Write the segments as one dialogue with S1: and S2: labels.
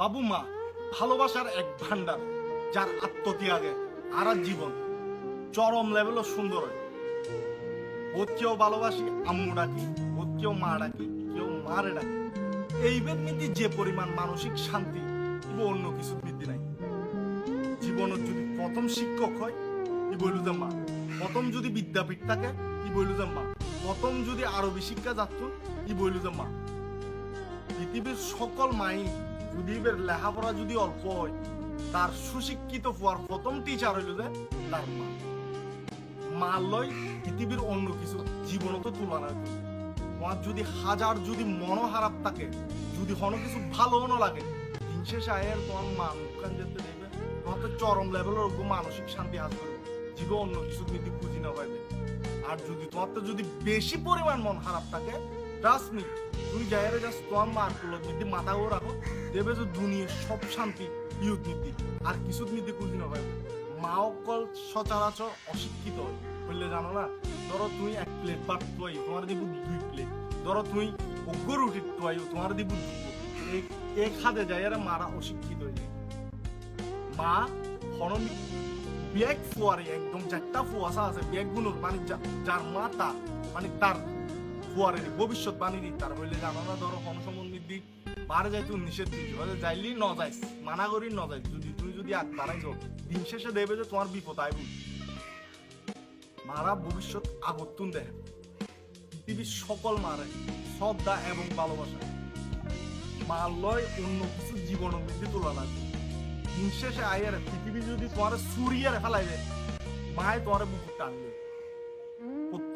S1: বাবু মা ভালোবাসার এক ভান্ডার যার আত্মত্যাগে আর জীবন চরম লেভেলও সুন্দর হয়। কেউ ভালোবাসি, আম্মু ডাকি, বোধ কেউ মা ডাকি, কেউ মারে ডাকি। এই বেদনীতি যে পরিমাণ মানসিক শান্তি, ইবো অন্য কিছু বৃদ্ধি নাই। জীবনের যদি প্রথম শিক্ষক হয় ই বইল যে মা। প্রথম যদি বিদ্যাপীঠ থাকে ই বইল যে মা। প্রথম যদি আরবি শিক্ষা যাত্র ই বইল যে মা। পৃথিবীর সকল মাই এবার লেখাপড়া যদি অল্প হয়, তার সুশিক্ষিত হওয়ার প্রথম টিচার হইল যে তার মা। মা লয় পৃথিবীর অন্য কিছু জীবনও তো তুলনা হইতো তোমার যদি হাজার যদি মন খারাপ থাকে, যদি কোনো কিছু ভালো মনে লাগে শেষে আয়ের তোমার মা মুখখান যেতে দেবে। তোমার তো চরম লেভেলের ওরকম মানসিক শান্তি করবে জীবন অন্য কিছু কিন্তু খুঁজি না পাইবে। আর যদি তোমার তো যদি বেশি পরিমাণ মন খারাপ থাকে ট্রাস্ট তুমি যাইরে জাস্ট তোমার মার কুলত নীতি মাথাও রাখো। দেবে যে দুনিয়ার সব শান্তি ইউথ নীতি। আর কিছু নীতি খুঁজি না পাইবে মা অকল সচরাচর অশিক্ষিত বললে জানো না? ধরো তুমি এক প্লেট ভাত তুই তোমার দিব দুই প্লেট ধরো তুমি অজ্ঞ রুটি তুই তোমার দিব এই- এই খাদে যাইরে মারা অশিক্ষিত হয়ে যায়। মা হরমি ব্যাগ ফুয়ারে একদম চারটা ফুয়াশা আছে ব্যাগগুলোর মানে যার মা তার মানে তার দি তার হইলে ধরো কোন সম্বন্ধে দি, বারে যাই তুই নিষেধ যাইলি ন মানা করি ন যদি যদি আগ বাড়াইছ দিন শেষে দেবে যে তোমার বিপদ আইব। মারা ভবিষ্যৎ আগতুন দেয়। পৃথিবীর সকল মারে শ্রদ্ধা এবং ভালোবাসা। মার লয় অন্য কিছু জীবন বৃদ্ধি তুলনা দিন শেষে আয়ের পৃথিবী যদি তোমার সুরিয়ার ফেলাইবে মায় তোমার বুকুর টানবে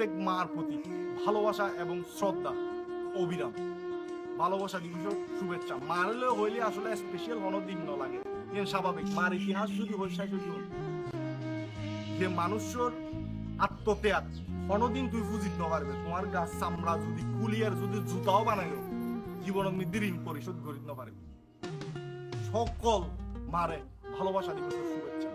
S1: প্রত্যেক মার প্রতি ভালোবাসা এবং শ্রদ্ধা, অবিরাম। ভালোবাসা দিবস শুভেচ্ছা। মারলে হইলে আসলে স্পেশাল কোনো দিন ন লাগে। স্বাভাবিক, মার ইতিহাস যদি হই শেষ যে মানুষের আত্মত্যাগ কোনোদিন তুই বুঝিত ন পারবে। তোমার গাছ চামড়া যদি কুলিয়ার যদি জুতাও বানাইও জীবন মধ্যে ঋণ পরিশোধ করিত ন পারবে। সকল মারে ভালোবাসা দিবসের শুভেচ্ছা।